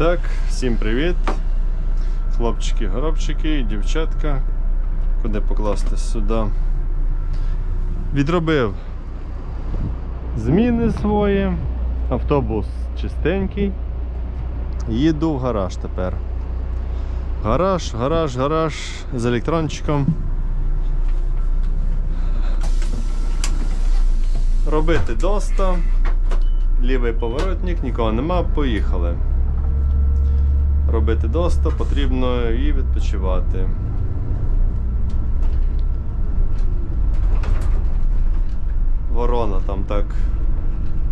так, всім привіт. Хлопчики, горобчики, дівчатка. Куди покласти сюди? Відробив зміни свої. Автобус чистенький. Їду в гараж тепер. Гараж, гараж, гараж з електрончиком. Робити доста. Лівий поворотник, нікого нема, поїхали. Робити доста, потрібно і відпочивати. Ворона там так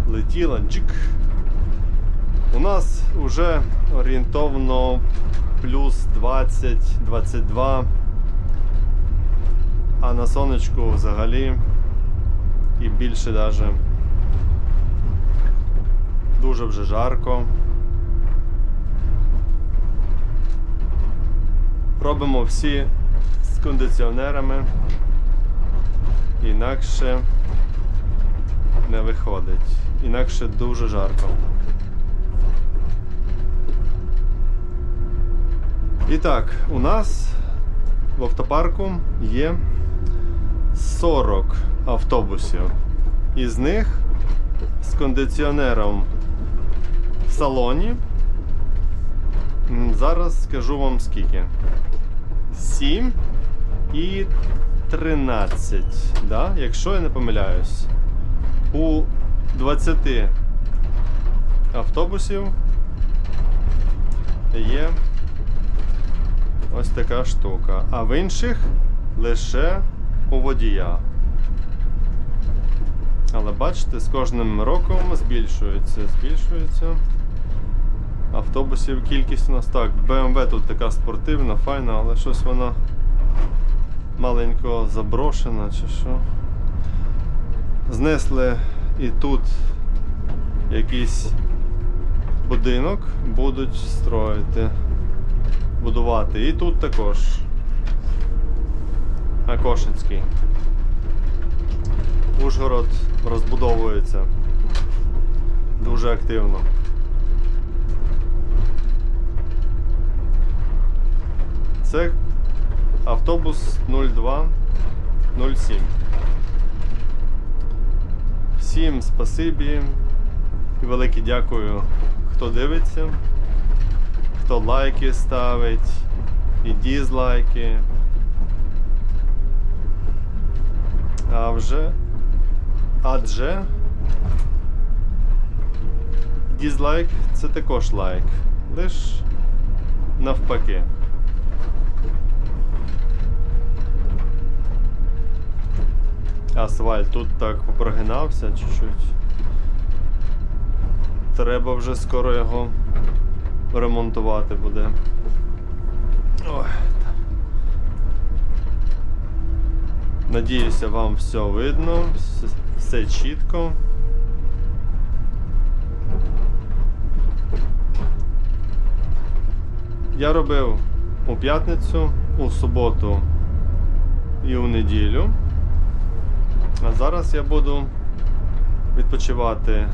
летіла, джик. У нас вже орієнтовно плюс 20-22, а на сонечку взагалі і більше навіть дуже вже жарко. Робимо всі з кондиціонерами, інакше не виходить. Інакше дуже жарко. І так, у нас в автопарку є 40 автобусів. Із них з кондиціонером в салоні. Зараз скажу вам скільки. 7 і 13, да? якщо я не помиляюсь. У 20 автобусів є ось така штука, а в інших лише у водія. Але бачите, з кожним роком збільшується, збільшується. Автобусів кількість у нас так. BMW тут така спортивна, файна, але щось вона маленько заброшена чи що. Знесли і тут якийсь будинок будуть строїти, будувати. І тут також. Акошицький. Ужгород розбудовується дуже активно. Це автобус 0207. Всім спасибі і велике дякую, хто дивиться, хто лайки ставить і дізлайки. А вже адже дізлайк це також лайк. Лиш навпаки. Асфальт тут так попрогинався чуть-чуть. Треба вже скоро його ремонтувати буде. Ой. Надіюся, вам все видно, все- чітко. Я робив у п'ятницю, у суботу і у неділю. А зараз я буду відпочивати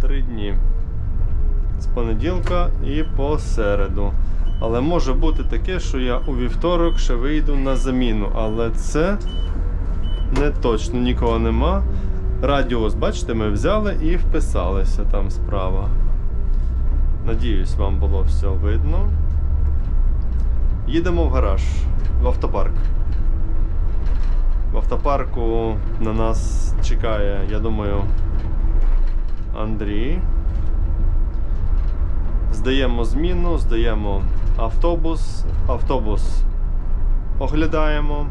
три дні. З понеділка і по середу. Але може бути таке, що я у вівторок ще вийду на заміну. Але це не точно, нікого нема. Радіус, бачите, ми взяли і вписалися там справа. Надіюсь, вам було все видно. Їдемо в гараж, в автопарк. В автопарку на нас чекає, я думаю, Андрій. Здаємо зміну, здаємо автобус, автобус оглядаємо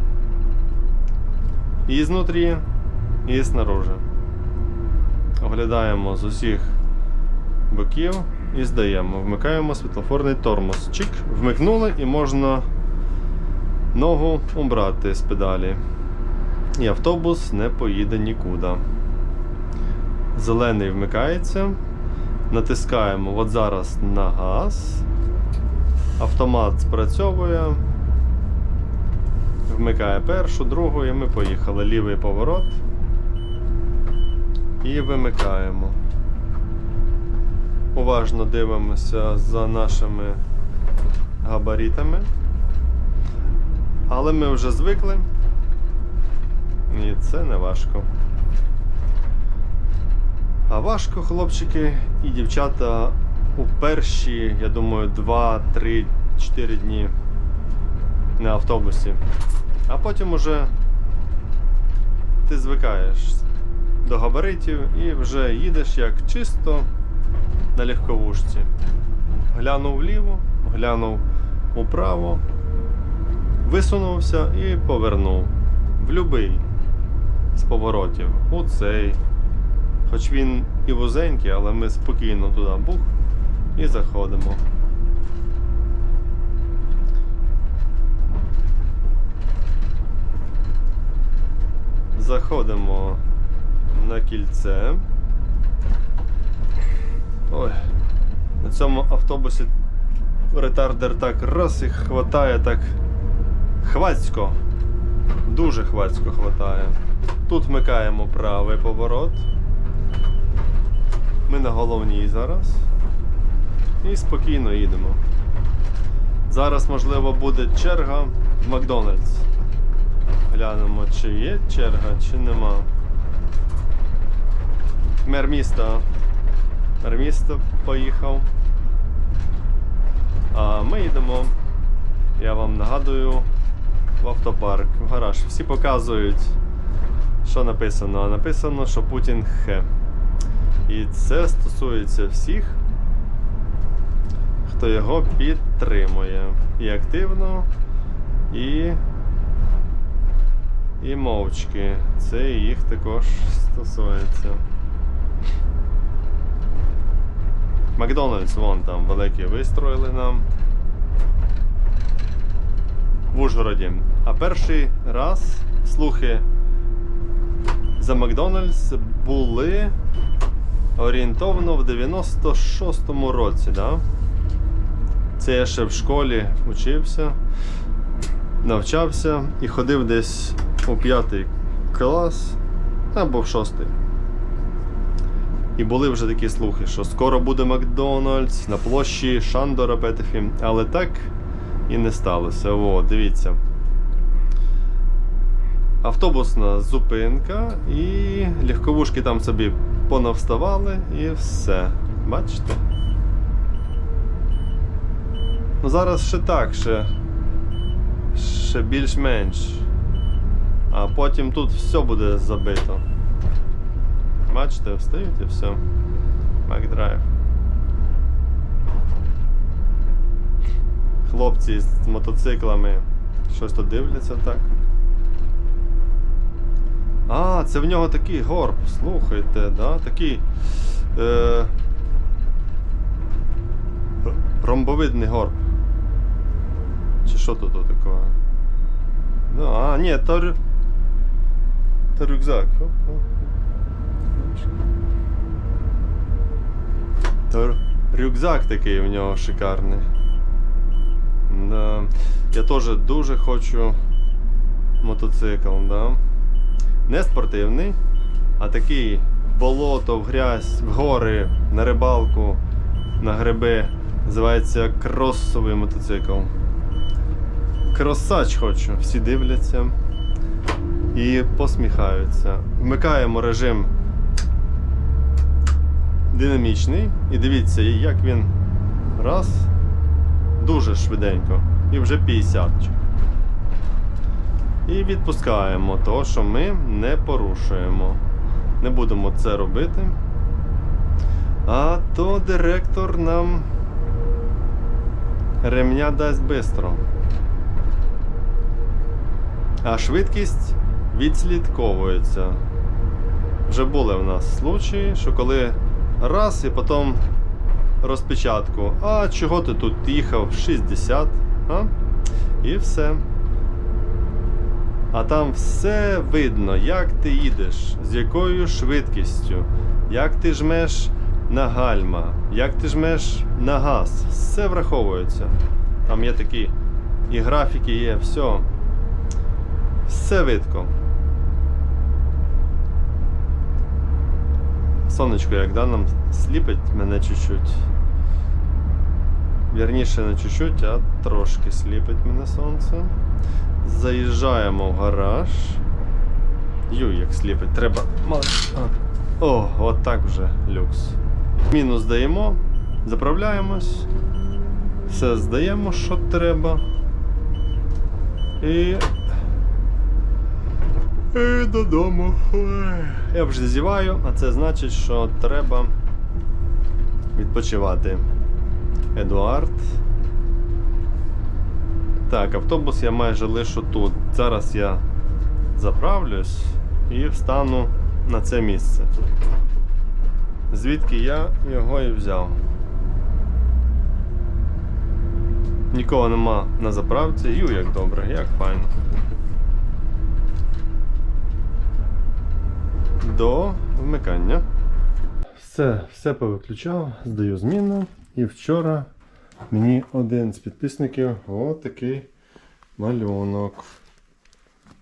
і знутрі, і снаружи. Оглядаємо з усіх боків і здаємо. Вмикаємо світлофорний тормоз. Чик, вмикнули і можна ногу убрати з педалі. І автобус не поїде нікуди. Зелений вмикається. Натискаємо от зараз на газ. Автомат спрацьовує. Вмикає першу, другу і ми поїхали. Лівий поворот. І вимикаємо. уважно дивимося за нашими габаритами. Але ми вже звикли. І це не важко. А важко, хлопчики і дівчата у перші, я думаю, 2, 3, 4 дні на автобусі. А потім уже ти звикаєш до габаритів і вже їдеш як чисто на легковушці. Глянув вліво, глянув управо, висунувся і повернув. В любий з поворотів. У цей. Хоч він і вузенький, але ми спокійно туди бух і заходимо. Заходимо на кільце. Ой, на цьому автобусі ретардер так раз і хватає так хвацько. Дуже хвацько хватає. Тут вмикаємо правий поворот. Ми на головній зараз. І спокійно їдемо. Зараз, можливо, буде черга в Макдональдс. Глянемо, чи є черга, чи нема. Мер міста. Мер міста поїхав. А ми їдемо, я вам нагадую, в автопарк, в гараж. Всі показують, що написано. Написано, що Путін хе. І це стосується всіх, хто його підтримує. І активно, і. І мовчки. Це їх також стосується. Макдональдс вон там великий вистроїли нам. В Ужгороді. А перший раз слухи за Макдональдс були орієнтовно в 96-му році, да? Це я ще в школі учився, навчався і ходив десь у п'ятий клас або в шостий. І були вже такі слухи, що скоро буде Макдональдс на площі Шандора Петефі, але так і не сталося. О, дивіться. Автобусна зупинка і легковушки там собі понавставали і все. Бачите? Ну зараз ще так, ще, ще більш-менш. А потім тут все буде забито. Бачите, встають і все. Макдрайв. Хлопці з мотоциклами щось тут дивляться так. А, це в нього такий горб, слухайте, да? Такий. Е, ромбовидний горб. Чи що тут таке? Ну, а, ні, то, то рюкзак. О, о. То рюкзак такий в нього шикарний. Да. Я теж дуже хочу мотоцикл, да. Не спортивний, а такий в болото, в грязь, в гори, на рибалку, на гриби. Називається кросовий мотоцикл. Кросач хочу. Всі дивляться і посміхаються. Вмикаємо режим динамічний. І дивіться, як він раз, дуже швиденько. І вже 50. І відпускаємо того, що ми не порушуємо. Не будемо це робити. А то директор нам ремня дасть швидко. А швидкість відслідковується. Вже були в нас случаї, що коли раз і потім розпечатку. А чого ти тут їхав 60? А? І все. А там все видно, як ти їдеш, з якою швидкістю, як ти жмеш на гальма, як ти жмеш на газ. Все враховується. Там є такі і графіки є, все. Все видко. сонечко, як да, нам сліпить мене чуть-чуть. Вірніше не чуть-чуть, а трошки сліпить мене сонце. Заїжджаємо в гараж. Ю, як сліпить, треба. О, от так вже люкс. Мінус даємо, заправляємось, все здаємо, що треба. І. І додому. Я вже зіваю, а це значить, що треба відпочивати. Едуард. Так, автобус я майже лишу тут. Зараз я заправлюсь і встану на це місце. Звідки я його і взяв. Нікого нема на заправці. Ю, як добре, як файно. До вмикання. Все, все повиключав, здаю зміну. І вчора мені один з підписників отакий малюнок.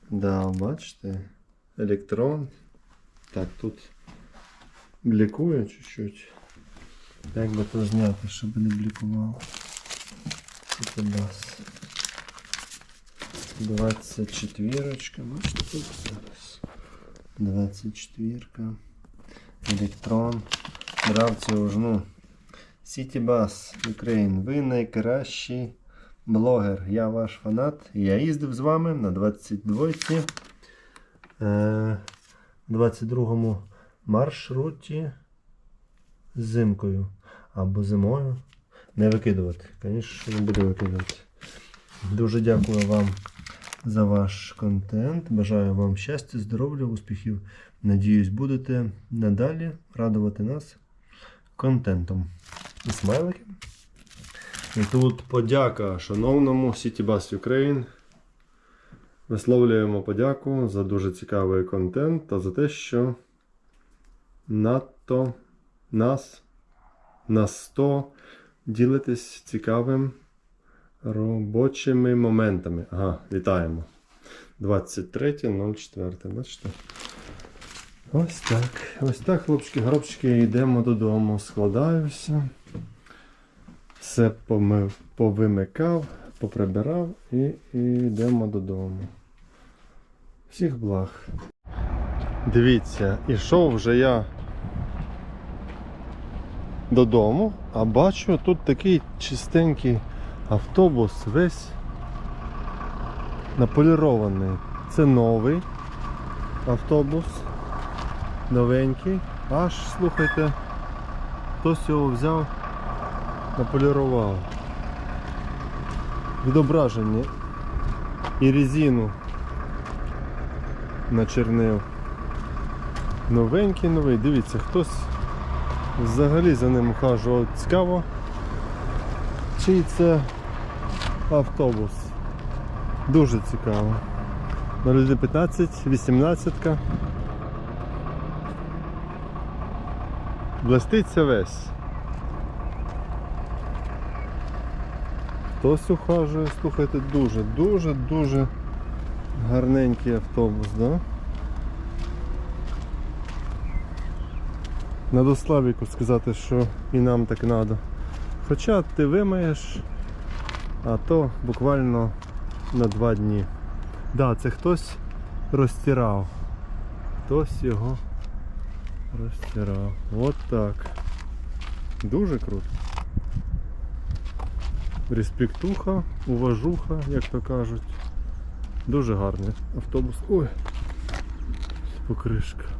Да, бачите? Електрон. Так, тут блікує чуть-чуть. Як би то зняти, щоб не блікував. Це нас. 24. Бачите тут зараз. 24. Електрон. Брав цю ж, Сітібас Україн. Ви найкращий блогер. Я ваш фанат. Я їздив з вами на 22-ці. Е, 22-му маршруті зимкою або зимою. Не викидувати. Звісно, не буду викидувати. Дуже дякую вам за ваш контент. Бажаю вам щастя, здоров'я, успіхів. Надіюсь, будете надалі радувати нас контентом. І смайлики. І тут подяка шановному Citybus Ukraine. Висловлюємо подяку за дуже цікавий контент та за те, що надто нас на 100 ділитесь цікавим робочими моментами. Ага, вітаємо. 23.04. Бачите? Ось так. Ось так, хлопчики, гробчики, йдемо додому. Складаюся. Все помив, повимикав, поприбирав і, і йдемо додому. Всіх благ. Дивіться, ішов вже я додому, а бачу тут такий чистенький автобус весь наполірований. Це новий автобус, новенький. Аж слухайте, хтось його взяв, наполірував. Відображення і резину начернив. Новенький новий, дивіться, хтось взагалі за ним ухажував. Цікаво, чий це автобус. Дуже цікаво. 0115, 18. Блеститься весь. Хтось ухажує, слухайте, дуже, дуже, дуже гарненький автобус, да? Надо Славіку сказати, що і нам так треба. Хоча ти вимаєш, а то буквально на два дні. Да, це хтось розтирав. Хтось його розтирав. От так. Дуже круто. Респектуха, уважуха, як то кажуть. Дуже гарний автобус. Ой, покришка.